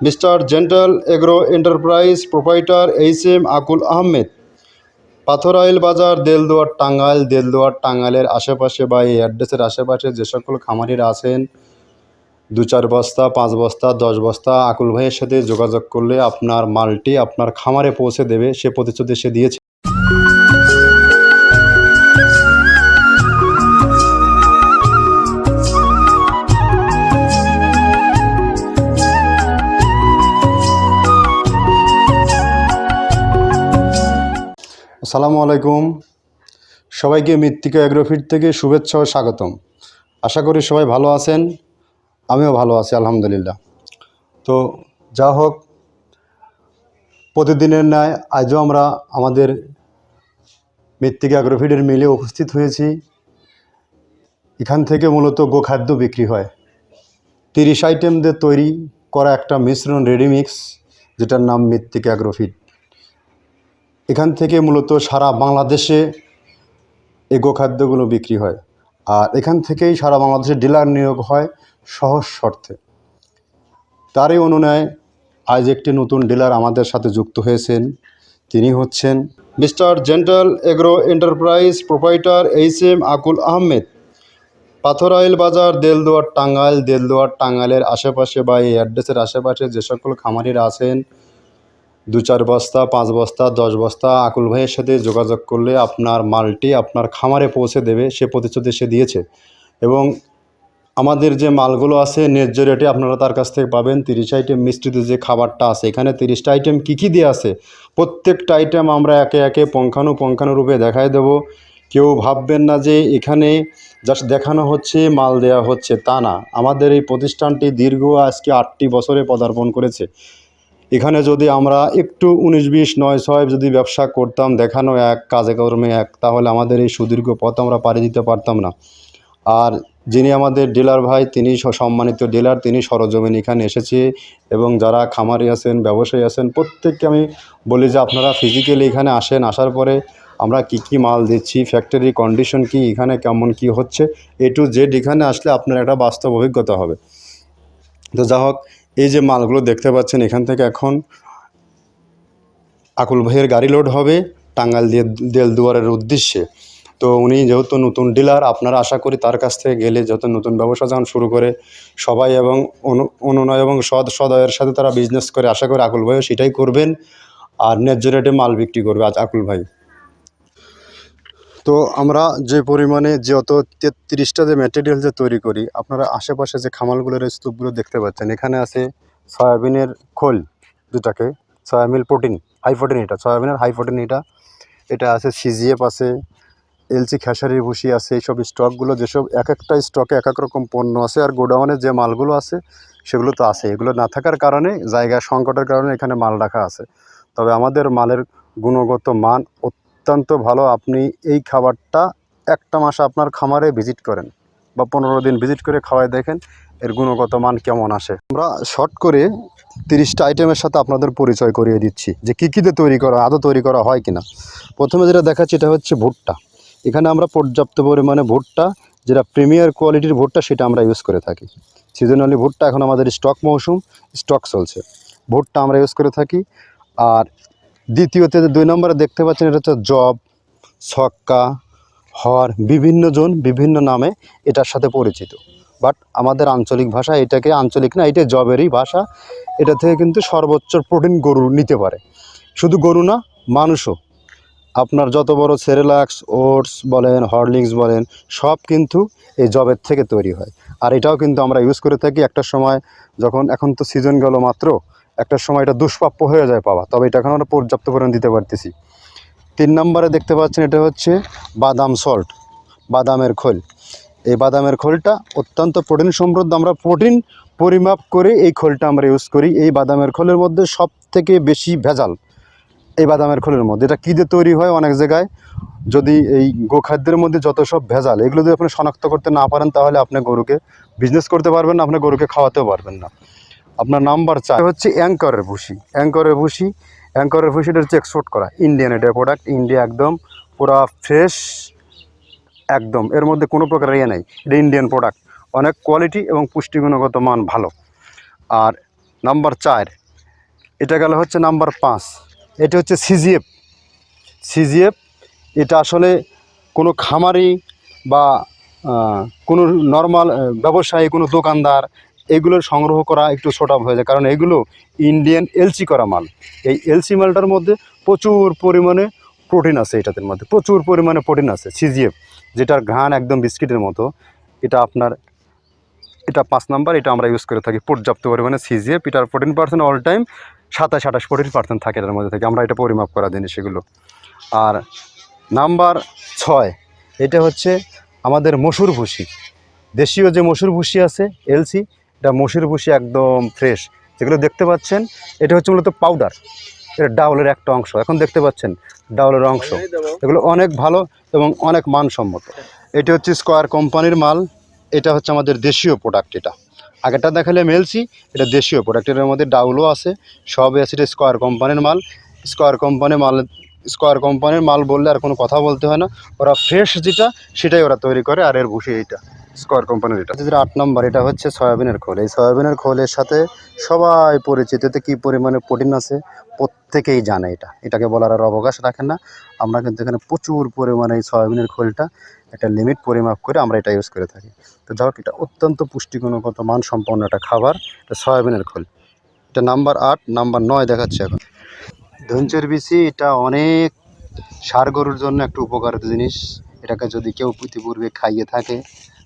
Mister Gentle Agro Enterprise proprietor H M Akul Ahmed. Pathrail বাজার, দেলদুয়ার টাঙ্গাইল, দেলদুয়ার টাঙ্গাইলের আশেপাশে বা এই অ্যাড্রেসের আশেপাশে যে সকল খামারিরা আছেন, দু চার বস্তা, পাঁচ বস্তা, দশ বস্তা, আকুল ভাইয়ের সাথে যোগাযোগ করলে আপনার মালটি আপনার খামারে পৌঁছে দেবে। সে প্রতিশ্রুতি সে দিয়েছে। আসসালামু আলাইকুম। সবাইকে মৃত্তিকা অ্যাগ্রোফিট থেকে শুভেচ্ছা ও স্বাগতম। আশা করি সবাই ভালো আছেন, আমিও ভালো আছি, আলহামদুলিল্লাহ। তো যা হোক, প্রতিদিনের ন্যায় আজও আমরা আমাদের মৃত্তিকা অ্যাগ্রোফিটের মিলে উপস্থিত হয়েছি। এখান থেকে মূলত গোখাদ্য বিক্রি হয়। তিরিশ আইটেম দিয়ে তৈরি করা একটা মিশ্রণ রেডিমিক্স, যেটার নাম মৃত্তিকা অ্যাগ্রোফিট এখান থেকে মূলত সারা বাংলাদেশে এই গোখাদ্যগুলো বিক্রি হয়। আর এখান থেকেই সারা বাংলাদেশে ডিলার নিয়োগ হয় সহজ শর্তে। তারই অনুনয় আজ একটি নতুন ডিলার আমাদের সাথে যুক্ত হয়েছেন। তিনি হচ্ছেন mister Gentle Agro Enterprise proprietor H M Akul Ahmed. Pathrail বাজার, দেলদুয়ার টাঙ্গাইল, দেলদুয়ার টাঙ্গাইলের আশেপাশে বা এই অ্যাড্রেসের আশেপাশে যে সকল খামারিরা আছেন দু চার বস্তা, পাঁচ বস্তা, দশ বস্তা আকুল ভাইয়ের সাথে যোগাযোগ করলে আপনার মালটি আপনার খামারে পৌঁছে দেবে, সে প্রতিশ্রুতি সে দিয়েছে। এবং আমাদের যে মালগুলো আছে, ন্যায্য রেটে আপনারা তার কাছ থেকে পাবেন। তিরিশ আইটেম মিষ্টিত যে খাবারটা আছে, এখানে তিরিশটা আইটেম কী কী দিয়ে আছে? প্রত্যেকটা আইটেম আমরা একে একে পঙ্খানু পঙ্খানুরূপে দেখায় দেব। কেউ ভাববেন না যে এখানে জাস্ট দেখানো হচ্ছে, মাল দেওয়া হচ্ছে, তা না। আমাদের এই প্রতিষ্ঠানটি দীর্ঘ আজকে আটটি বছরে পদার্পণ করেছে। এখানে যদি আমরা একটু উনিশ, বিশ, নয়, ছয় যদি ব্যবসা করতাম, দেখানো এক, কাজে কর্মে এক, তাহলে আমাদের এই সুদীর্ঘ পথ আমরা পাড়ি দিতে পারতাম না। আর যিনি আমাদের ডিলার ভাই, তিনি সম্মানিত ডিলার, তিনি সরজমিন এখানে এসেছে এবং যারা খামারি আছেন, ব্যবসায়ী আছেন, প্রত্যেককে আমি বলি যে আপনারা ফিজিক্যালি এখানে আসেন, আসার পরে আমরা কি কি মাল দিচ্ছি ফ্যাক্টরি কন্ডিশন কি, এখানে কেমন কি হচ্ছে এ টু জেড এখানে আসলে আপনার একটা বাস্তব অভিজ্ঞতা হবে। তো যা হোক এই যে মালগুলো দেখতে পাচ্ছেন, এখান থেকে এখন আকুল ভাইয়ের গাড়ি লোড হবে টাঙ্গাইল দিয়ে দেলদুয়ারের উদ্দেশ্যে। তো উনি যেহেতু নতুন ডিলার আপনারা আশা করি তার কাছ থেকে গেলে যত নতুন ব্যবসা যখন শুরু করে, সবাই এবং অনু- অনুনয় এবং সদ, সদয়ের সাথে তারা বিজনেস করে, আশা করি আকুল ভাইও সেটাই করবেন, আর ন্যায্য রেটে মাল বিক্রি করবে আজ আকুল ভাই। তো আমরা যে পরিমাণে যত তেত্রিশটা যে ম্যাটেরিয়াল যে তৈরি করি, আপনারা আশেপাশে যে খামালগুলোর স্তূপগুলো দেখতে পাচ্ছেন, এখানে আছে সয়াবিনের খোল দুটাকে, সয়াবিন প্রোটিন হাই প্রোটিন এটা, সয়াবিনের হাই প্রোটিন এটা এটা আছে সিজিএফ আছে এলসি খেসারির ভুসি আছে, এইসব স্টকগুলো যেসব এক একটা স্টকে এক এক রকম পণ্য আছে, আর গোডাউনে যে মালগুলো আছে সেগুলো তো আছে। এগুলো না থাকার কারণে, জায়গা সংকটের কারণে এখানে মাল রাখা আছে। তবে আমাদের মালের গুণগত মান অত্যন্ত ভালো আপনি এই খাবারটা একটা মাস আপনার খামারে ভিজিট করেন বা পনেরো দিন ভিজিট করে খাওয়ায় দেখেন, এর গুণগত মান কেমন আসে। আমরা শর্ট করে তিরিশটা আইটেমের সাথে আপনাদের পরিচয় করিয়ে দিচ্ছি যে কী কী দিয়ে তৈরি করা, আদৌ তৈরি করা হয় কিনা। প্রথমে যেটা দেখাচ্ছি এটা হচ্ছে ভুট্টা। এখানে আমরা পর্যাপ্ত পরিমাণে ভুট্টা, যেটা প্রিমিয়ার কোয়ালিটির ভুট্টা সেটা আমরা ইউজ করে থাকি। সিজনালি ভুট্টা এখন আমাদের স্টক মৌসুম স্টক চলছে। ভুট্টা আমরা ইউজ করে থাকি। আর দ্বিতীয়তে দুই নম্বরে দেখতে পাচ্ছেন, এটা হচ্ছে জব, ছক্কা, হর, বিভিন্ন জন বিভিন্ন নামে এটার সাথে পরিচিত। বাট আমাদের আঞ্চলিক ভাষা এটাকে আঞ্চলিক না এটা জবেরই ভাষা। এটা থেকে কিন্তু সর্বোচ্চ প্রোটিন গরু নিতে পারে। শুধু গরু না, মানুষও। আপনার যত বড় সেরেলাক্স, ওটস বলেন, হরলিক্স বলেন, সব কিন্তু এই জবের থেকে তৈরি হয়। আর এটাও কিন্তু আমরা ইউজ করে থাকি একটা সময় যখন, এখন তো সিজন গেল মাত্র একটা সময় এটা দুষ্প্রাপ্য হয়ে যায় পাওয়া তবে এটা এখন আমরা পর্যাপ্ত পরিমাণ দিতে পারতেছি। তিন নম্বরে দেখতে পাচ্ছেন এটা হচ্ছে বাদাম সল্ট বাদামের খোল। এই বাদামের খোলটা অত্যন্ত প্রোটিন সমৃদ্ধ, আমরা প্রোটিন পরিমাপ করে এই খোলটা আমরা ইউজ করি। এই বাদামের খোলের মধ্যে সব থেকে বেশি ভেজাল এই বাদামের খোলের মধ্যে। এটা কী দিয়ে তৈরি হয় অনেক জায়গায়? যদি এই গোখাদ্যের মধ্যে যত সব ভেজাল, এগুলো যদি আপনি শনাক্ত করতে না পারেন, তাহলে আপনি গরুকে বিজনেস করতে পারবেন না, আপনি গরুকে খাওয়াতেও পারবেন না। আপনার নাম্বার চার হচ্ছে অ্যাঙ্করের ভুসি। অ্যাঙ্করের ভুসি। অ্যাঙ্করের ভুসিটা হচ্ছে এক্সপোর্ট করা। ইন্ডিয়ান এটা প্রোডাক্ট ইন্ডিয়া একদম পুরা ফ্রেশ একদম। এর মধ্যে কোনো প্রকার ইয়ে নেই। এটা ইন্ডিয়ান প্রোডাক্ট অনেক কোয়ালিটি এবং পুষ্টিগুণগত মান ভালো। আর নাম্বার চার, এটা গেল হচ্ছে নাম্বার পাঁচ। এটা হচ্ছে সিজিএফ সিজিএফ এটা আসলে কোনো খামারি বা কোনো নর্মাল ব্যবসায়ী, কোনো দোকানদার এগুলো সংগ্রহ করা একটু ছোট হয়ে যায়। কারণ এগুলো ইন্ডিয়ান এলসি করা মাল। এই এলসি মালটার মধ্যে প্রচুর পরিমাণে প্রোটিন আছে এটাদের মধ্যে। প্রচুর পরিমাণে প্রোটিন আছে সিজিএফ যেটার ঘ্রাণ একদম বিস্কিটের মতো। এটা আপনার, এটা পাঁচ নাম্বার, এটা আমরা ইউজ করে থাকি পর্যাপ্ত পরিমাণে সিজিএফ এটার ফোরটিন পার্সেন্ট অল টাইম সাতাশ, আঠাশ ফোরটিন পার্সেন্ট থাকে এটার মধ্যে থেকে। আমরা এটা পরিমাপ করা জিনিস এগুলো আর নাম্বার ছয়, এটা হচ্ছে আমাদের মসুর ভুসি। দেশীয় যে মসুর ভুসি আছে এলসি এটা মসুর ভুসি একদম ফ্রেশ যেগুলো দেখতে পাচ্ছেন এটা হচ্ছে মূলত পাউডার এটা ডাউলের একটা অংশ। এখন দেখতে পাচ্ছেন ডাউলের অংশ। এগুলো অনেক ভালো এবং অনেক মানসম্মত। এটা হচ্ছে স্কোয়ার কোম্পানির মাল। এটা হচ্ছে আমাদের দেশীয় প্রোডাক্ট এটা। আগেরটা দেখালে মেলছি এটা দেশীয় প্রোডাক্টের মধ্যে ডাউলও আছে সবই আছে এটা স্কোয়ার কোম্পানির মাল। স্কোয়ার কোম্পানির মাল স্কোয়ার কোম্পানির মাল বললে আর কোনো কথা বলতে হয় না। ওরা ফ্রেশ যেটা সেটাই ওরা তৈরি করে আর এর ভুষি এইটা। স্কোয়ার কোম্পানির এটা যেটা আট নম্বর, এটা হচ্ছে সয়াবিনের খোল। এই সয়াবিনের খোলের সাথে সবাই পরিচিত, এতে কী পরিমাণে প্রোটিন আছে প্রত্যেকেই জানে এটা। এটাকে বলার আর অবকাশ রাখেন না। আমরা কিন্তু এখানে প্রচুর পরিমাণে এই সয়াবিনের খোলটা একটা লিমিট পরিমাপ করে আমরা এটা ইউজ করে থাকি। তো যাই এটা অত্যন্ত পুষ্টিগুণগত মানসম্পন্ন একটা খাবার, এটা সয়াবিনের খোল। এটা নাম্বার আট, নাম্বার নয় দেখাচ্ছে এখন। ধনচের বিচি, এটা অনেক সার গরুর জন্য একটা উপকারিত জিনিস। এটাকে যদি কেউ ইতিপূর্বে খাইয়ে থাকে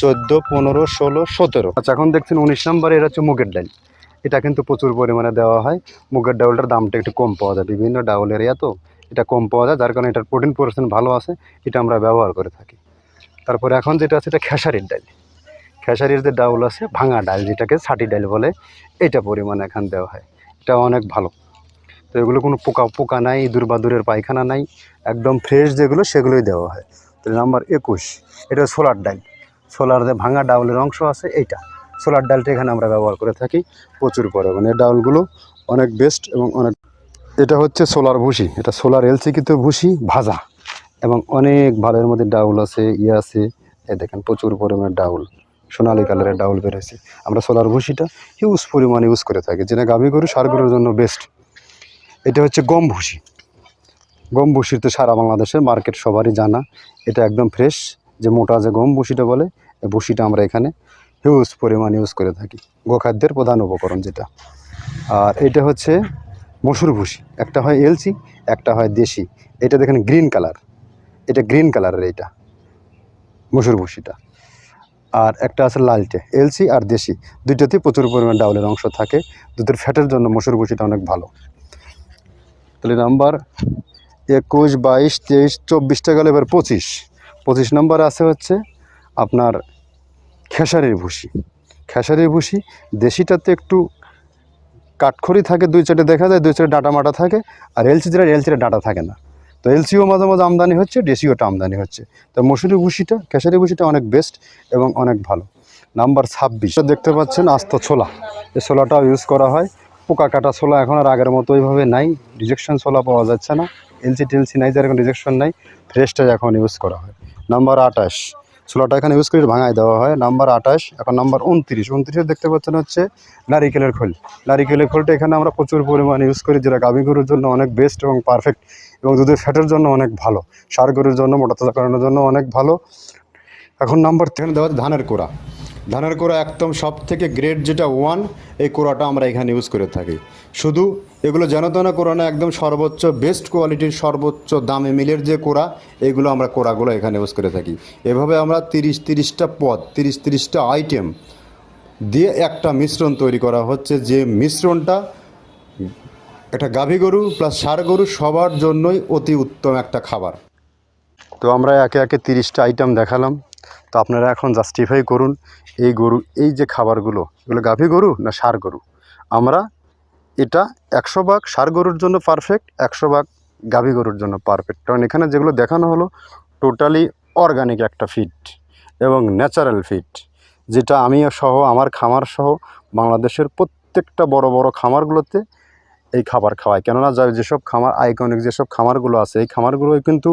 চোদ্দ, পনেরো, ষোলো, সতেরো। আচ্ছা এখন দেখছেন উনিশ নাম্বারে, এটা হচ্ছে মুগের ডাল। এটা কিন্তু প্রচুর পরিমাণে দেওয়া হয়। মুগের ডাউলটার দামটা একটু কম পাওয়া যায়, বিভিন্ন ডাউলের এত এটা কম পাওয়া যায়, যার কারণে এটার প্রোটিন পার্সেন্ট ভালো আছে, এটা আমরা ব্যবহার করে থাকি। তারপরে এখন যেটা আছে, এটা খেসারির ডাল। খেসারির যে ডাউল আছে, ভাঙা ডাল যেটাকে ছাটি ডাল বলে, এটা পরিমাণে এখান দেওয়া হয়। এটা অনেক ভালো। তো এগুলো কোনো পোকা পোকা নাই, ইঁদুর বাদুরের পায়খানা নাই। একদম ফ্রেশ যেগুলো, সেগুলোই দেওয়া হয়। তো নাম্বার একুশ, এটা সোলার ডাল। সোলার যে ভাঙা ডাউলের অংশ আছে এইটা। সোলার ডালটা এখানে আমরা ব্যবহার করে থাকি প্রচুর পরিমাণে। ডাউলগুলো অনেক বেস্ট এবং অনেক এটা হচ্ছে সোলার ভুসি। এটা সোলার এলসিকিত ভুসি ভাজা। এবং অনেক ভালো এর মধ্যে ডাউল আছে ইয়ে আছে। এই দেখেন, প্রচুর পরিমাণে ডাউল। সোনালি কালারের ডাউল বেরোছে আমরা সোলার ভুসিটা হিউজ পরিমাণে ইউজ করে থাকি। যেটা গাভী গরু সার গরুর জন্য বেস্ট এটা হচ্ছে গম ভুসি। গম ভুসির তো সারা বাংলাদেশের মার্কেট সবারই জানা। এটা একদম ফ্রেশ যে মোটা যে গম ভুসিটা বলে এই ভুসিটা আমরা এখানে হিউজ পরিমাণ ইউজ করে থাকি। গোখাদ্যের প্রধান উপকরণ যেটা। আর এটা হচ্ছে মসুর ভুসি। একটা হয় এলসি একটা হয় দেশি। এটা দেখেন গ্রিন কালার এটা গ্রিন কালারের এইটা, মসুর ভুসিটা। আর একটা আছে লালটে এলসি আর দেশি। দুইটাতেই প্রচুর পরিমাণ ডাউলের অংশ থাকে। দুধের ফ্যাটের জন্য মসুর ভুসিটা অনেক ভালো। তাহলে নাম্বার একুশ, বাইশ, তেইশ, চব্বিশটা গেলে এবার পঁচিশ। পঁচিশ নম্বর আছে হচ্ছে আপনার খেসারির ভুসি। খেসারির ভুসি, দেশিটাতে একটু কাঠখড়ি থাকে, দুই চারটে দেখা যায়, দুই চারটে ডাটা মাটা থাকে, আর এলসি যেটা এলসিটা ডাটা থাকে না। তো এলসিও মাঝে মাঝে আমদানি হচ্ছে, দেশিওটা আমদানি হচ্ছে। তো মসুরি ভুসিটা খেসারি ভুসিটা অনেক বেস্ট এবং অনেক ভালো। নাম্বার ছাব্বিশ দেখতে পাচ্ছেন আস্ত ছোলা। এই ছোলাটাও ইউজ করা হয়। পোকা কাটা ছোলা এখন আর আগের মতো ওইভাবে নাই। রিজেকশন ছোলা পাওয়া যাচ্ছে না। এলসি টেলসি নাই যার এখন রিজেকশন নাই। ফ্রেশটা এখন ইউজ করা হয়। নাম্বার আঠাশ। ছোলাটা এখানে ইউজ করে ভাঙায় দেওয়া হয়। নাম্বার আঠাশ, এখন নাম্বার উনত্রিশ। উনত্রিশে দেখতে পাচ্ছেন হচ্ছে নারিকেলের খোল। নারিকেলের খোলটা এখানে আমরা প্রচুর পরিমাণে ইউজ করি, যেটা গাভী গরুর জন্য অনেক বেস্ট এবং পারফেক্ট এবং দুধের ফ্যাটের জন্য অনেক ভালো। সার গরুর জন্য, মোটা তাজা করানোর জন্য অনেক ভালো। এখন নাম্বার টেন দেওয়া ধানের কোড়া। ধানের কোড়া একদম সব থেকে গ্রেড যেটা ওয়ান এই কোড়াটা আমরা এখানে ইউজ করে থাকি। শুধু এগুলো যেন তেন কোড়া না একদম সর্বোচ্চ বেস্ট কোয়ালিটির সর্বোচ্চ দামে মিলের যে কোড়া এইগুলো আমরা কোড়াগুলো এখানে ইউজ করে থাকি। এভাবে আমরা তিরিশ তিরিশটা পদ, তিরিশ তিরিশটা আইটেম দিয়ে একটা মিশ্রণ তৈরি করা হচ্ছে, যে মিশ্রণটা একটা গাভী গরু প্লাস ষাঁড় গরু সবার জন্যই অতি উত্তম একটা খাবার। তো আমরা একে একে তিরিশটা আইটেম দেখালাম। তো আপনারা এখন জাস্টিফাই করুন, এই গরু, এই যে খাবারগুলো, এগুলো গাভী গরু না ষাঁড় গরু? আমরা এটা একশো ভাগ ষাঁড় গরুর জন্য পারফেক্ট একশো ভাগ গাভী গরুর জন্য পারফেক্ট কারণ এখানে যেগুলো দেখানো হলো টোটালি অর্গানিক একটা ফিড এবং ন্যাচারাল ফিড যেটা আমি সহ, আমার খামার সহ বাংলাদেশের প্রত্যেকটা বড় বড় খামারগুলোতে এই খাবার খাওয়ায়। কেননা যা- যেসব খামার আইকনিক যেসব খামারগুলো আছে, এই খামারগুলোই কিন্তু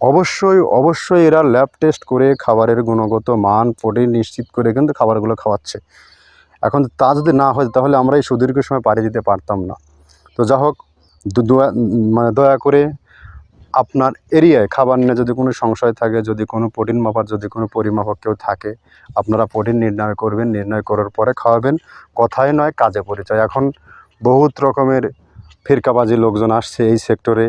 অবশ্যই অবশ্যই এরা ল্যাব টেস্ট করে খাবারের গুণগত মান প্রোটিন নিশ্চিত করে কিন্তু খাবারগুলো খাওয়াচ্ছে। এখন তা যদি না হয়, তাহলে আমরা এই সুদীর্ঘ সময় পাড়ি দিতে পারতাম না। তো যা হোক মানে দয়া করে আপনার এরিয়ায় খাবার নিয়ে যদি কোনো সংশয় থাকে, যদি কোনো প্রোটিন মাপার, যদি কোনো পরিমাপক কেউ থাকে, আপনারা প্রোটিন নির্ণয় করবেন, নির্ণয় করার পরে খাওয়াবেন। কথাই নয়, কাজে পরিচয়। এখন বহুত রকমের ফিরকাবাজি লোকজন আসছে এই সেক্টরে।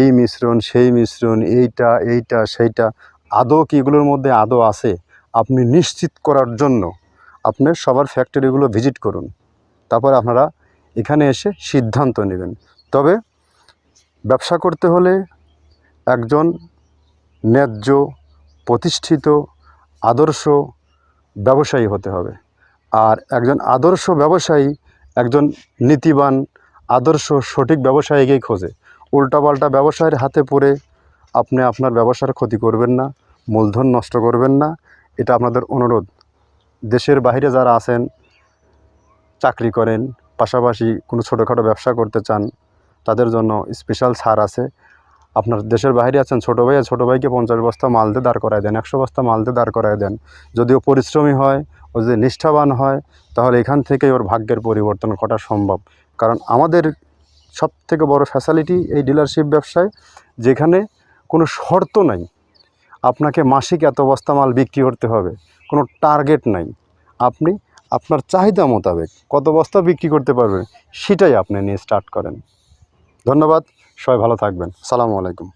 এই মিশ্রণ, সেই মিশ্রণ, এইটা এইটা, সেইটা। আদৌ কি এগুলোর মধ্যে আদৌ আছে? আপনি নিশ্চিত করার জন্য আপনি সবার ফ্যাক্টরিগুলো ভিজিট করুন। তারপরে আপনারা এখানে এসে সিদ্ধান্ত নেবেন। তবে ব্যবসা করতে হলে একজন ন্যায্য, প্রতিষ্ঠিত, আদর্শ ব্যবসায়ী হতে হবে। আর একজন আদর্শ ব্যবসায়ী একজন নীতিবান, আদর্শ, সঠিক ব্যবসায়ীকেই খোঁজে। উল্টাপাল্টা ব্যবসায়ের হাতে পড়ে আপনি আপনার ব্যবসার ক্ষতি করবেন না, মূলধন নষ্ট করবেন না। এটা আপনাদের অনুরোধ। দেশের বাইরে যারা আছেন, চাকরি করেন, পাশাপাশি কোনো ছোটোখাটো ব্যবসা করতে চান, তাদের জন্য স্পেশাল ছাড় আছে। আপনার দেশের বাইরে আছেন, ছোটো ভাই ছোটো ভাইকে পঞ্চাশ বস্তা মাল দাঁড় করায় দেন, একশো বস্তা মাল দিয়ে দাঁড় করায় দেন। যদিও পরিশ্রমী হয়, ও যদি নিষ্ঠাবান হয়, তাহলে এখান থেকেই ওর ভাগ্যের পরিবর্তন ঘটা সম্ভব। কারণ আমাদের সব থেকে বড় ফ্যাসিলিটি এই ডিলারশিপ ব্যবসায়, যেখানে কোনো শর্ত নাই। আপনাকে মাসিক এত বস্তা মাল বিক্রি করতে হবে। কোনো টার্গেট নাই। আপনি আপনার চাহিদা মোতাবেক কত বস্তা বিক্রি করতে পারবেন, সেটাই আপনি নিয়ে স্টার্ট করেন। ধন্যবাদ, সবাই ভালো থাকবেন। সালামু আলাইকুম।